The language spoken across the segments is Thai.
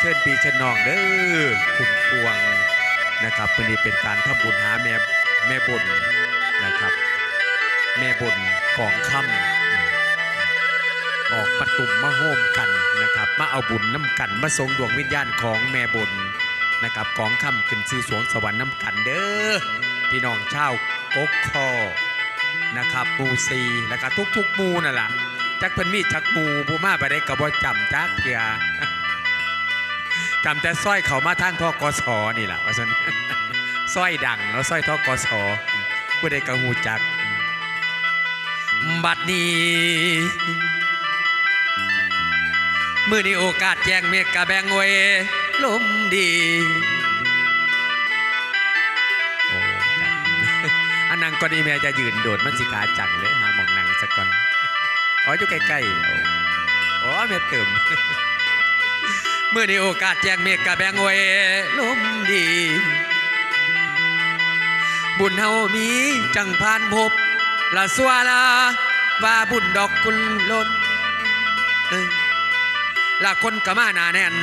เชิญปีเชิญน้องเด้อคุ้มพวงนะครับวันนี้เป็นการทำบุญหาแม่แม่บุญนะครับ แม่บุญของค่ำออกประตุมมาโฮมกันนะครับ มาเอาบุญน้ำกันมาทรงดวงวิญญาณของแม่บุญนะครับของค่ำขึ้นชื่อสวงสวรรค์น้ำกันเด้อพี่น้องชาวกกคอนะครับมูซีแล้วก็ทุกๆหมูนั่นแหละจักเพิ่นมีจักหมูผู้มาไปได้กระบอจำจักเทีย จำแต่สร้อยเขามาทางทกสนี่แหละว่าซั่นสร้อยดังแล้วสร้อยทกสผู้ใดกระหูจัก บัดนี้มือนี้โอกาสแจ้งเมฆกะแบงเวลมดีโอ้อันนังก็ดีแม่จะยืนโดดมันสิขาจังเลยหาหมองนังสักก่อนอ๋ออยู่ใกล้ๆโอ้อ๋อแม่เติม เมื่อในโอกาสแจ้งเมฆกะแบงไว้ลมดี บุญเฮามีจังพานพบละสวาลาว่าบุญดอกกุลลนเอ้ยละคนกะมาหนาแน่น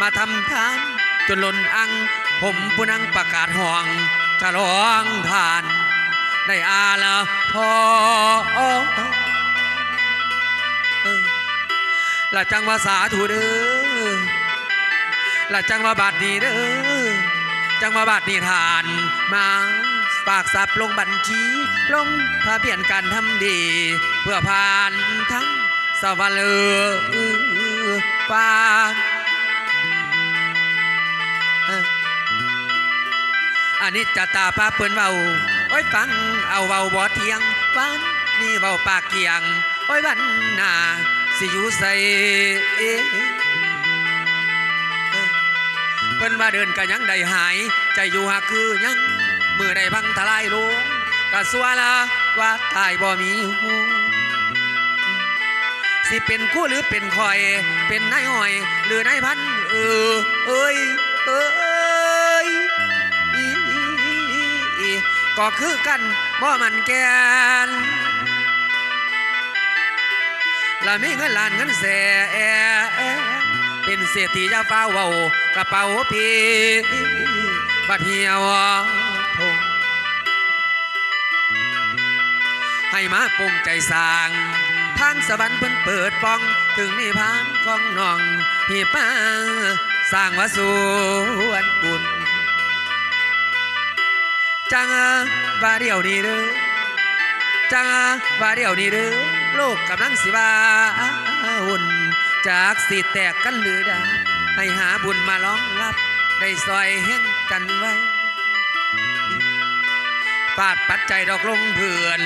มาทำทานจนล้นอัง ผมผู้นั่งประกาศห้องฉลองทานได้อาละพอเอ้ยละจังว่าสาธุเด้อ และจังว่าบาทนี้เด้อจังว่าบาทนี้ทานมาฝากทรัพย์ลงบัญชีลงทะเบียนการทำดี เพื่อผ่านทั้งสวรรค์เลือฟ้าอันนี้จะตาพาเปิ้นเว้าโอ้ยฟังเอาเว้าบ่เทียงวันนี่เว้าปากเกียง โอ้ยวันหน้าสิอยู่ใส่ เพิ่นว่าเดินก็ยังได้หาย ใจอยู่หักคือยังมือได้พังทลายลงก็สัวละว่าตายบ่มีหูสิเป็นคู่หรือเป็นคอย เป็นนายหอย หรือนายพันเออเอ้ยเอ้ยอีอีก็คือกันบ่มันแกนละมีเงินล้านเงินแสนเป็นเศรษฐียาฟ้าเว้า กระเป๋าพีบัดเหี่ยวทงให้มาปรุงใจสร้างทางสวรรค์เพิ่นเปิดป้อง ถึงนิพพานของน้องที่ป้าสร้างวาสวนบุญจังว่าเดียวนี้เด้อจังว่าเดียวนี้เด้อโลกกำลังสิว่าหุ่นจากสิแตกกันหรือดา ให้หาบุญมาล้องรับ ได้ซอยแห่งกันไว้ปาดปัจจัยดอกลงเพื่อน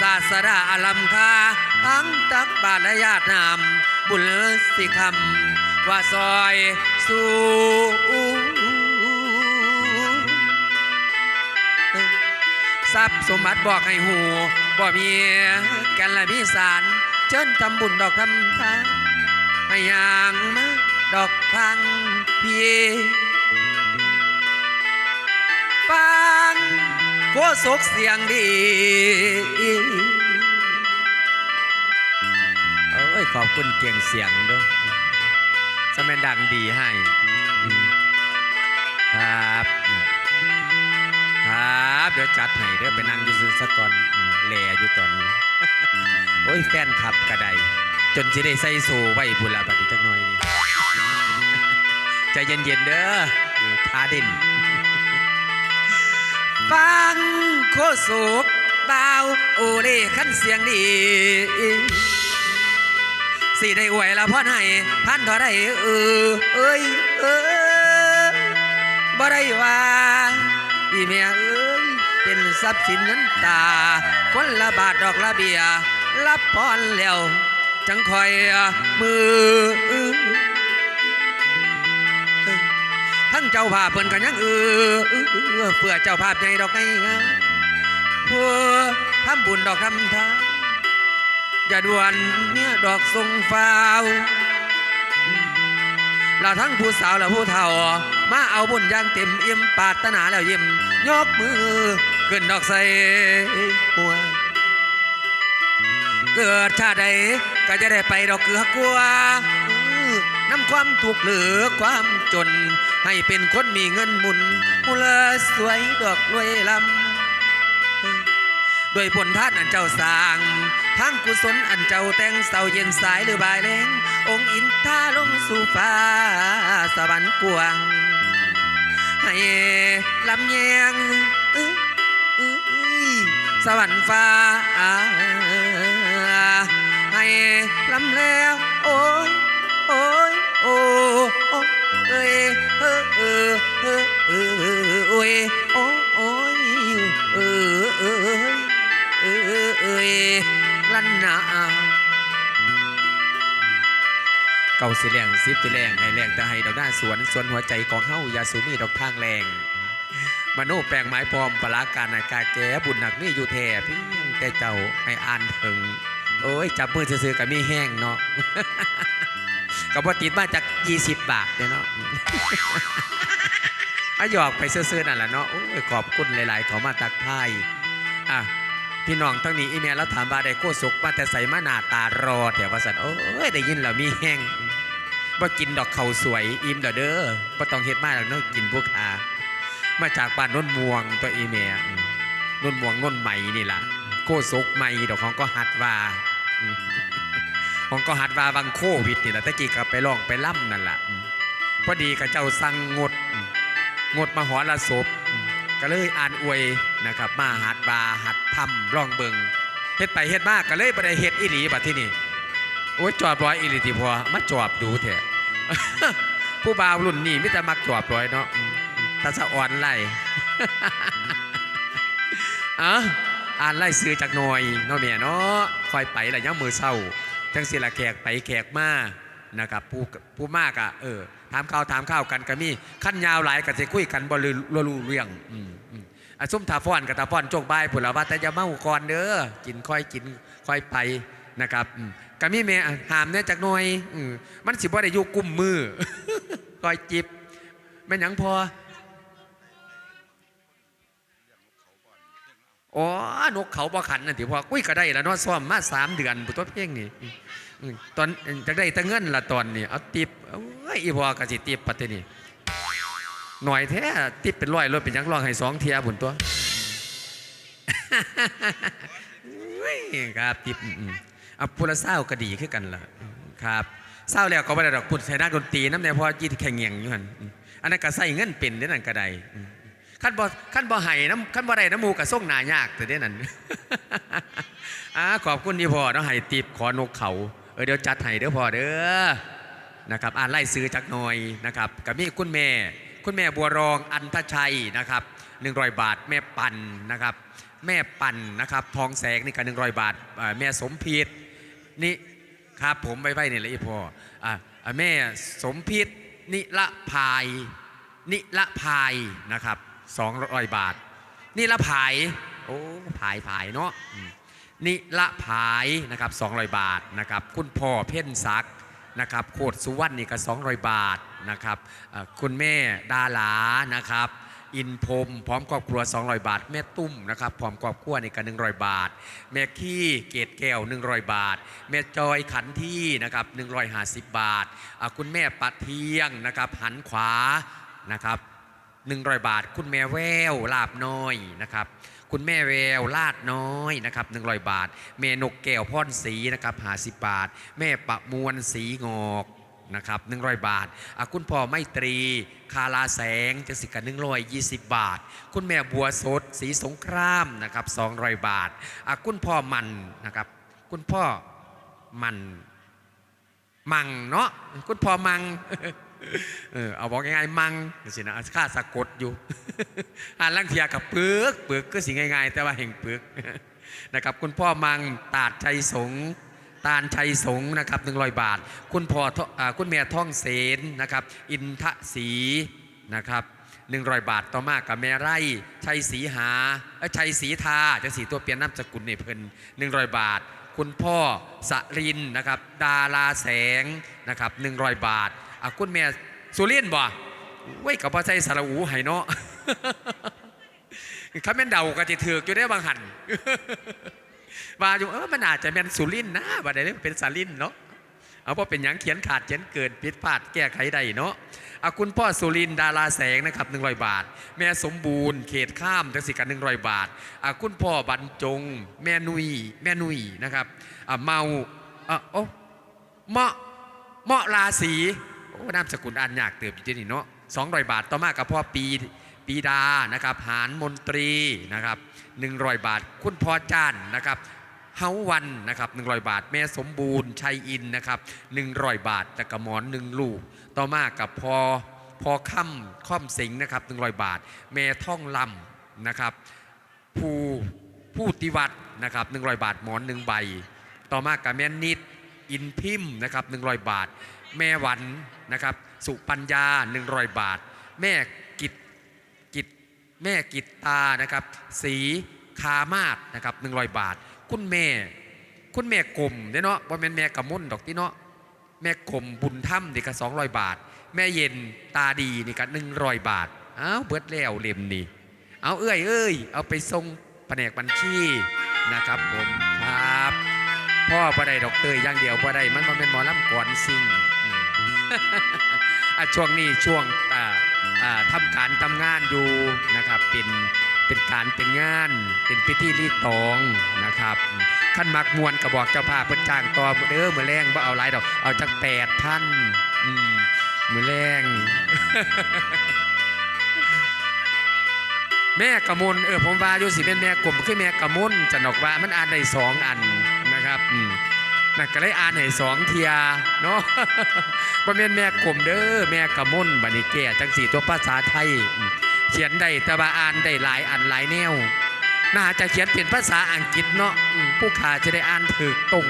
ศาสดาอลัมคาทั้งตักบาทและญาตินาม บุญสิคำว่าซอยสู่ทรัพย์สมบัติบอกให้หูบ่มีแกันและมีสาร เชิญทำบุญดอกทำทานให้ยางมา ดอกทางพี่ฟังโคศกเสียงดีโอ้ยขอบคุณเกียงเสียงด้วยสมัยดังดีให้ครับครับเดี๋ยวจัดให้เดี๋ยวไปนั่งยืนสักก่อนแหล่อยู่ตอนนี้ โอ้ยแฟนขับกระไดจนสิได้ใส่โซไว้พุ่นละบัดนี้จักหน่อยนี่ ใจเย็นๆเด้อเออท้าด่นฟังโคโศกเบาโอเล่ขันเสียงดีสิได้อวยละพ่อให้พันท่าได้เออเอ้ยเออบ่ได้ว่าอีแม่เอ้ยเป็นทรัพย์สินเงินตา คนละบาทดอกละเบียรับพรแล้วจังคอยมือ ทั้งเจ้าภาพเพิ่นกันยังเออเออเออเพื่อเจ้าภาพใหญ่ดอกไงเพื่อทำบุญดอกทำทานอย่าด่วนเนี่ยดอกทรงฟ้าวเราทั้งผู้สาวและผู้เฒ่า มาเอาบุญอย่างเต็มเอี่ยมปารถนาแล้วยิ้มยกมือขึ้นดอกใส่หัวเกิดชาติใดก็จะได้ไปดอกเกลือกลัว นำความถูกข์หรือความจน ให้เป็นคนมีเงินหมุนมูลสวยดอกรวยลำด้วยผลทานอันเจ้าสร้างทางกุศลอันเจ้าแต่งเสาเย็นสายหรือบ่ายแลงองค์อินทราลงสู่ฟ้าสวรรค์กวาง ให้ลำแยงสวรรค์ฟ้าให้ลำแล้วโอ้ย โอ้ยโอ้โอ้ยเออเออเออเอ้ยลั่นนาเก่าสิแรงซิบสิแรงให้แรงแต่ให้ดอกหน้าสวนสวนหัวใจของเฮายาสูมีดอกทางแรงมโนแปลงไม้พร้อมปลาการอากาแก่บุญหนักนี่อยู่แท่เพี่แต่เจ้าให้อ่านถึง โอ้ยจับมือซื้อๆกับมีแห้งเนาะ ก็บ่ติดมาจาก 20 บาทเนี่ยเนาะอะหยอกไปซื้อๆนั่นแหละเนาะโอ้ยขอบคุณหลาย ๆ เขามาตักทายอะพี่น้องทั้งนี้อีเมลแล้วถามว่าได้โคสุกมาแต่ใส่มาหน้าตารอแต่ว่าสันโอ้ยได้ยินแล้วมีแห้งบ่กินดอกเขาสวยอิ่มเด้อเด้อบ่ต้องเฮ็ดมากหรอกเนาะกินพวกอามาจากบ้านนนม่วงตัวอีเมลนนม่วงนนใหม่นี่ล่ะโคสุกใหม่ดอกของก็หัดว่า อืมของก็หัดว่าวังโควิดนี่แหละตะกี้ก็ไปร้องไปล่ำนั่นแหละพอดีกับเจ้าสั่งงด งดมหรสพก็เลยอ่านอวยนะครับ มาหัดบาหัดทำร้องเบิงเฮ็ดไปเฮ็ดมากก็เลยบ่ได้เฮ็ดอีหลีบัดที่นี่โอ้ยจอบร้อยอีหลีติพอมาจอบดูแท้ผู้บ่าวรุ่นนี้มิแต่มักจอบร้อยเนาะตาสะอ่อนไล่อะอ่านไล่ซื้อจากหน่อยเนาะเมียเนาะคอยไปละย่ามมือเศร้า จังสิละแขกไปแขกมานะครับผู้ผู้มากอะเออถามข้าวถามข้าวกันก็มีขั้นยาวหลายก็จะคุยกันบรู้รู้เรื่องอืมอะซุ่มตาฟ้อนกับตาฟ้อนโจกบายผุละว่าแต่จะเมาก่อนเด้อกินค่อยกินค่อยไปนะครับอืมก็มีแม่อะหามเนี่ยจากหน่อยอืมมันสิบ่ได้อยู่กุมมือค่อยจิบแม่นหยังพอ อ๋อนกเขาบ่ขันนั่นถือพอกุ้ยก็ได้แล้วเนาะซ้อมมาสามเดือนปุตัวเพ่งนี่ตอนจะได้ต่เงินละตอนนี่เอาติบเอ้ยอีพอกะสิติบปัตตนี่หน่อยแท้ติบเป็นร้อยรถเป็นยังร้องให้สองเทียบุนตัวครับติบอืมอืมเอาพูละเศร้าก็ดีขึ้นกันล่ะครับเศร้าแล้วก็ไม่ได้ดอกปุ่นใส่นักดนตรีน้ำในพอยี่แข่งเงียงอยู่หันอันนั้นก็ใส่เงินเป็นเด้นั่นก็ได้ ขั้นบ่ขั้นบ่ไห้น้ำขั้นบ่ได้น้ำมูกับส่งหนายากแต่เด้นั่นอ่าขอบคุณที่พ่อเนาะให้ติบขอนกเขาเออเดี๋ยวจัดให้เด้อพ่อเด้อนะครับอ่านไล่ซื้อจักหน่อยนะครับกับมีคุณแม่ คุณแม่บัวรองอันทชัยนะครับ100บาทแม่ปันนะครับ แม่ปันนะครับ ทองแสงนี่ก็100บาทอ่าทแม่สมพิษนี่ครับผมไปไปนี่แหละอีพ่ออ่าอ่าแม่สมพิษนิละพายนิละพายนะครับ 200 บาทนิละพาย โอ้พายพายเนาะอืมนิละพายนะครับ200 บาทนะครับ คุณพ่อเพ่นศักดิ์นะครับ โคตรสุวรรณนี่ก็200 บาทนะครับคุณแม่ดาลานะครับอินพรมพร้อมครอบครัว 200 บาท แม่ตุ้มนะครับพร้อมครอบครัวนี่ก็100 บาท แม่ขี้เกตแก้ว 100 บาท แม่จอยขันที่นะครับ150 บาท คุณแม่ปัดเทียงนะครับหันขวานะครับ 100 บาท คุณแม่แววลาบน้อยนะครับคุณแม่แววลาดน้อยนะครับ100 บาท แม่นกแก้วพ่อนสีนะครับ50บาท แม่ประมวลสีงอกนะครับ100 บาทอะคุณพ่อไมตรี คาลาแสงจะสิกัน120บาท คุณแม่บัวสด สีสงครามนะครับ200บาทคุณพ่อมันนะครับคุณพ่อมันมังเนาะคุณพ่อมัง เออเอาบอกง่ายๆมังสินะค่าสะกดอยู่อ่านลังเทียกับเปลือกเปลือกก็สิง่ายๆ แต่ว่าแห่งเปลือกนะครับ คุณพ่อมังตาดชัยสงตาลชัยสงนะครับหนึ่งรบาท คุณพ่อทอคุณแม่ท่องเสนนะครับ อินทศรีนะครับหนึ่งรบาทต่อมากกับแม่ไร่ชัยศรีหาชัยศรีทาจะสีตัวเปลี่ยนน้ำสกุลในเพิ่นหนึ่งรบาท คุณพ่อสรินนะครับ ดาราแสงนะครับหนึ่งรบาท อะคุณแม่สุรินบ่เว้ยกับพ่อใจสารอูไห้เนาะเขาแม่นเดาก็จะถือกอยู่ได้บางหันว่าอยู่เออมันอาจจะเป็นสุรินนะบัดนี้เป็นสารินเนาะเอาว่าเป็นหยังเขียนขาดเขียนเกินผิดพลาดแก้ไขได้เนาะอาคุณพ่อสุรินดาราแสงนะครับ100บาท แม่สมบูรณ์เขตข้ามจังสิกัน100บาทอะคุณพ่อบรรจง แม่นุยแม่นุยนะครับอะเมาอะโอ้เหมาะเหมาะราศี นามสกุลอ่านยากเติบอยู่ที่นี่เนาะ200บาทต่อมากับพ่อปีปีดานะครับหารมนตรีนะครับ100บาท คุณพ่อจ้านนะครับเฮาวันนะครับ100บาท แม่สมบูรณ์ชัยอินนะครับ100บาทตะกะหมอนหนึ่งลูก ต่อมากับพอพอค่ำค่อมสิงนะครับ100บาท แม่ท่องลำนะครับผู้ผู้ติวัตนะครับ100บาทหมอนหนึ่งใบ ต่อมากับแม่นิดอินพิมพ์นะครับ100บาท แม่วันนะครับ สุปัญญา 100 บาท แม่กิตกิจแม่กิตตานะครับ สีคามาศนะครับ100 บาท คุณแม่ คุณแม่กลมเนาะว่าแม่นแม่กระมุ่นดอกที่เนาะแม่กลมบุญถ้ำนี่ก็200 บาท แม่เย็นตาดีนี่ก็100 บาทอ้าวเบิดแล้วเล่มนี่เอาเอ้ยเอ้ยเอาไปส่งแผนกบัญชีนะครับผมครับพ่อบ่ได้ดอกเตยอย่างเดียวบ่ได้มันบ่แม่นหมอลำก่อนซิ่ง ช่วงนี้ช่วงอ่าอ่าทำการทำงานอยู่นะครับเป็นเป็นการเป็นงานเป็นพิธีรีตองนะครับขั้นมักมวนกระบอกเจ้าภาพเพิ่นจ้างต่อเด้อมือแรงบ่เอาหลายดอกเอาจักแปดพันมือแรงแม่กระมนเออผมว่าอยู่สิเป็นแม่กลมคือแม่กระมนจะนอกว่ามันอ่านได้สองอันนะครับอืม นั่นก็เลยอ่านให้สองเทียเนาะบ่แม่นแม่กลมเด้อแม่กระมุนบันี้แก่จังสี่ตัวภาษาไทย เขียนได้แต่ว่าอ่านได้หลายอันหลายแนวน่าจะเขียนเป็นภาษาอังกฤษเนาะผู้ขาจะได้อ่านถูกตรง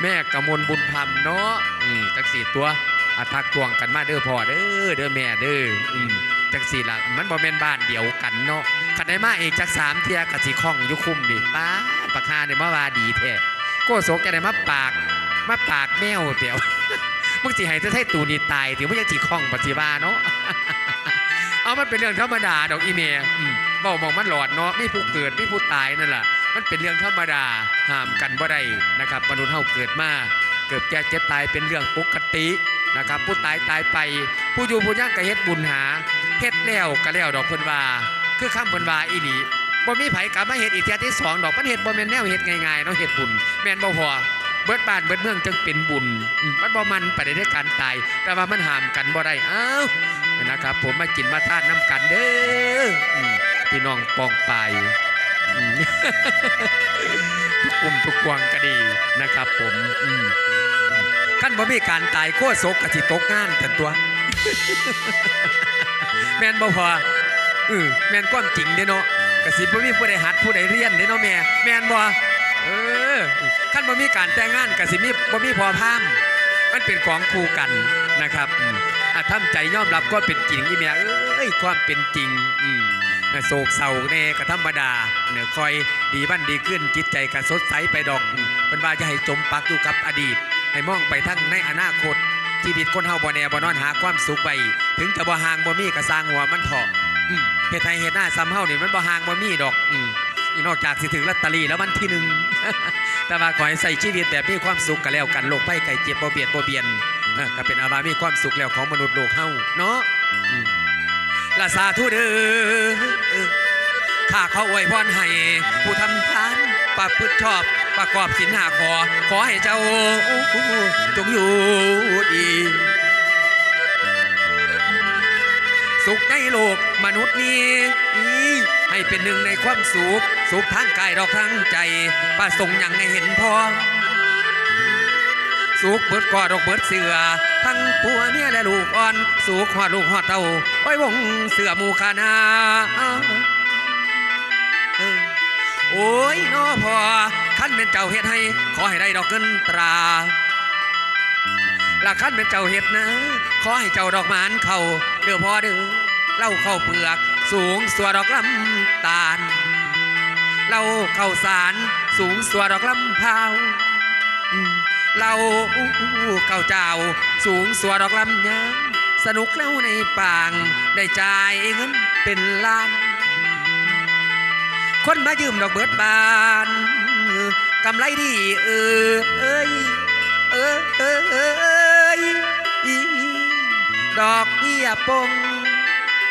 แม่กระมลบุญธรรมเนาะจังสี่ตัวอาทักทวงกันมาเด้อพ่อเด้อเด้อแม่เด้อจังสี่ละมันบ่แม่นบ้านเดียวกันเนาะคันได้มาเอกจักสามเทียกะสิคล้องอยู่คุ้มดิป้า ปากคาเนี่ยมาว่าดีแท้โก็โศกจะได้มาปากมาปากแมวเดี๋ยวมึงสิให้เธอให้ตูนี่ตายถึงมึงจะสิคล้องปฏิบาเนาะเอามันเป็นเรื่องธรรมดาดอกอีเมลอืมเบามองมันหลอดเนาะไมีผู้เกิดไมีผู้ตายนั่นแหละมันเป็นเรื่องธรรมดาห้ามกันบ่ได้นะครับมนุษย์เฮาเกิดมาเกิดแก่เจ็บตายเป็นเรื่องปกตินะครับ ผู้ตายตายไป ผู้อยู่ผู้ย่างก็เฮ็ดบุญหาเฮ็ดแล้วก็แล้วดอกเพิ่นว่า คือคำเพิ่นว่าอีหลี บ่มีไผกลับมาเฮ็ดอีกเทียที่สองดอกมันเฮ็ดบ่แม่นแนวเฮ็ดง่ายๆเนาะเฮ็ดบุญแม่นบ่พอเบิดบ้านเบิดเมืองจึงเป็นบุญ มันบ่มันไปได้ด้วยการตาย แต่ว่ามันห้ามกันบ่ได้อ้าวนะครับ ผมมากินมาทานน้ำกันเด้อพี่น้องปองไปทุกกลุ่มทุกกวางก็ดีนะครับ ผมขั้นบ่มีการตายโคตรโศกกะสิตกงานกันตัวแม่นบ่พอเออแม่นความจริงเด้เนาะ กระสิบ่มีผู้ใดหัดผู้ใดเรียนเด้เนาะแม่แม่นบ่เออขั้นบ่มีการแต่งงานกระสิมีบ่มีพอพามมันเป็นของคู่กันนะครับอืมอะทำใจยอมรับก็เป็นจริงอีเมียเอ้ยความเป็นจริงอืมโศกเศร้าแน่ก็ธรรมดาเนี่ยคอยดีบ้านดีขึ้นจิตใจก็สดใสไปดอกมเป็นว่าจะให้จมปักอยู่กับอดีต ให้มองไปทั้งในอนาคตชีวิตคนเฮาบ่แน่บ่นอนหาความสุขไปถึงจะบ่ห่างบ่มีก็สร้างหัวมันเถาะ อืมเฮ็ดให้เฮ็ดหน้าซ้ำเฮานี่มันบ่ห่างบ่มีดอกอืมอีนอกจากสิถึงลอตเตอรี่แล้ววันที่หนึ่ง แต่ว่าขอให้ใส่ชีวิตแบบมีความสุขกันแล้วกันโรคภัยไข้เจ็บบ่เบียดบ่เบียนเออก็เป็นอาวามีความสุขแล้วของมนุษย์โลกเฮาเนาะอืมละสาธุเด้อ ข้าเขาอวยพรให้ผู้ทำทานประพฤติชอบประกอบศีลหาขอ ขอให้เจ้าจงอยู่ดี สุขในโลกมนุษย์นี้ให้เป็นหนึ่งในความสุข สุขทางกายดอกทั้งใจประสงค์อย่างให้เห็นพอสุขเบิดกอดอกเบิดเสือ ทั้งผัวเมียและลูกอ่อน สุขหอดลูกหอดเต้าไว้วงเสือมูคานาโอ้ยน้อพอขั้นเป็นเจ้าเฮ็ดให้ ขอให้ได้ดอกเงินตราละขั้นเป็นเจ้าเห็ดนะ ขอให้เจ้าดอกหมานเข้า เด้อพ่อเด้อเล่าเข้าเปลือกสูงสัวดอกลำตาลเล่าเข้าสารสูงสัวดอกลำพาวเล่าเข้าเจ้าสูงสัวดอกลำยางสนุกแล้วในปางได้จ่ายเงินเป็นล้าน คนมายืมดอกเบิดบานกำไรดีเออเอ้ยเออเออ ดอกเบี้ยปง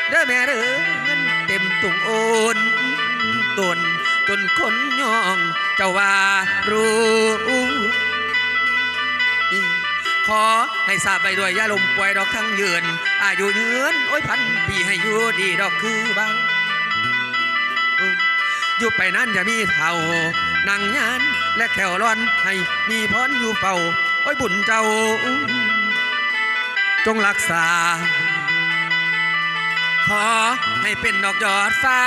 เด้อแม่เด้อเงินเต็มตุงโอนตนจนคนย่องเจ้าว่ารู้ขอให้ทราบไปด้วยยาลมป่วยดอกทั้งยืน อายุยืนโอ้ยพันปีให้อยู่ดีดอกคือบางอยู่ไปนั้นอย่ามีเท่านั่งยานและแขวร้อนให้มีพรอยู่เฝ้า โอ้ยบุญเจ้า จงรักษา ขอให้เป็นดอกยอดฟ้า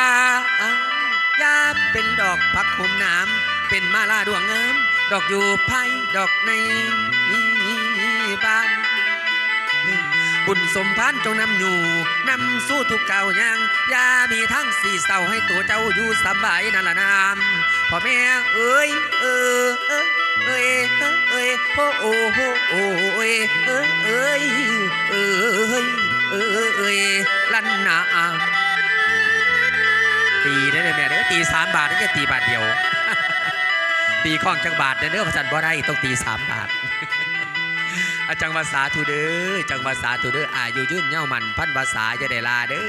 อย่าเป็นดอกผักหุมน้ำเป็นมาลาดวงงามดอกอยู่ภายดอกในบ้าน บุญสมพานจงนำอยู่นำสู้ทุกเก่าย่างอยามีทั้งสี่เศร้าให้ตัวเจ้าอยู่สบายนั่นละนามพ่อแม่เอ้ยเออ เอ้ยเอ้ยโอ้โอ้โอ้เอ้ยเอ้ยเอ้ยเอ้ยเอ้ยลันนาตีได้เลยแม่เด้อตีสามบาทนี่แค่ตีบาทเดียว ตีข้องจังบาทเด้อพระจันทร์บ่ได้ต้องตีสามบาทอาจังภาษาทูเด้อจังภาษาทูเด้ออายุยืนเย้ามันพันภาษาจะได้ลาเด้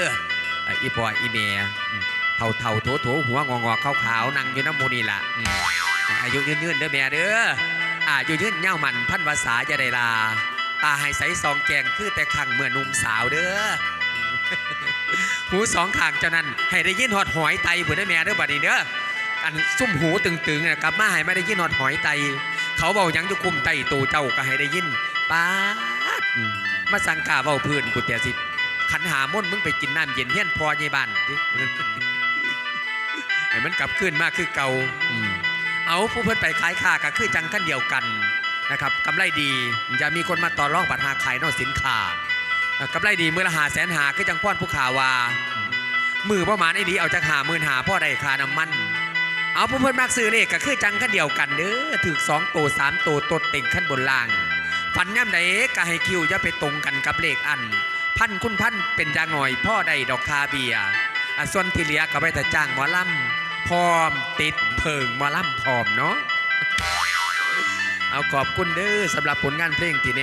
ออะอีปอยอีเมียเท่าเท่าโถโถหัวงองอขาวขาวๆนั่งอยู่น้ำมูนี่ล่ะ อายุยืนยืนเด้อแม่เด้ออายุยืนเย้ามันพันภาษาจะได้ลา ตาให้ใสซองแกงคือแต่ขังเมื่อนุ่มสาวเด้อหูสองข้างเจ้านั้นให้ได้ยินหอดหอยไตเผื่อได้แม่เด้อบัดนี้เด้ออันซุ่มหูตึงๆน่ะกลับมาให้ไม่ได้ยินหอดหอยไต เขาเบายังจะคุมไตตูเจ้าก็ให้ได้ยินป้ามาสังกาเบาพื้นกูเตียสิขันหาม่นมึงไปกินน้ำเย็นเฮี้ยนพอใหญ่บ้านดิให้มันกลับขึ้นมากคือเก่าอื เอาผู้เพิ่นไปขายค่าก็คือจังกันเดียวกันนะครับกำไรดีอย่ามีคนมาต่อรองบัตรหาขายนอกสินค้ากำไรดีมือละหาแสนหาคือจังพ่อนผู้ขาวามือประมาณไอ้ดีเอาจากหาหมื่นหาพ่อได้คาน้ำมัน เอาผู้เพิ่นมักซื้อเลขก็คือจังกันเดียวกันเด้อถึกสองตัวสามตัวตดเต็งขั้นบนล่างฝันย่ำใดก็ให้คิวอย่าไปตรงกันกับเลขอัน พันคุณพันเป็นย่างหน่อยพ่อได้ดอกคาเบียส่วนที่เหลือก็ไปแต่จ้างหมอลำ พร้อมติดเพิงมอล่ำพร้อมเนาะเอาขอบคุณเด้อสำหรับผลงานเพลงที่เนี่ย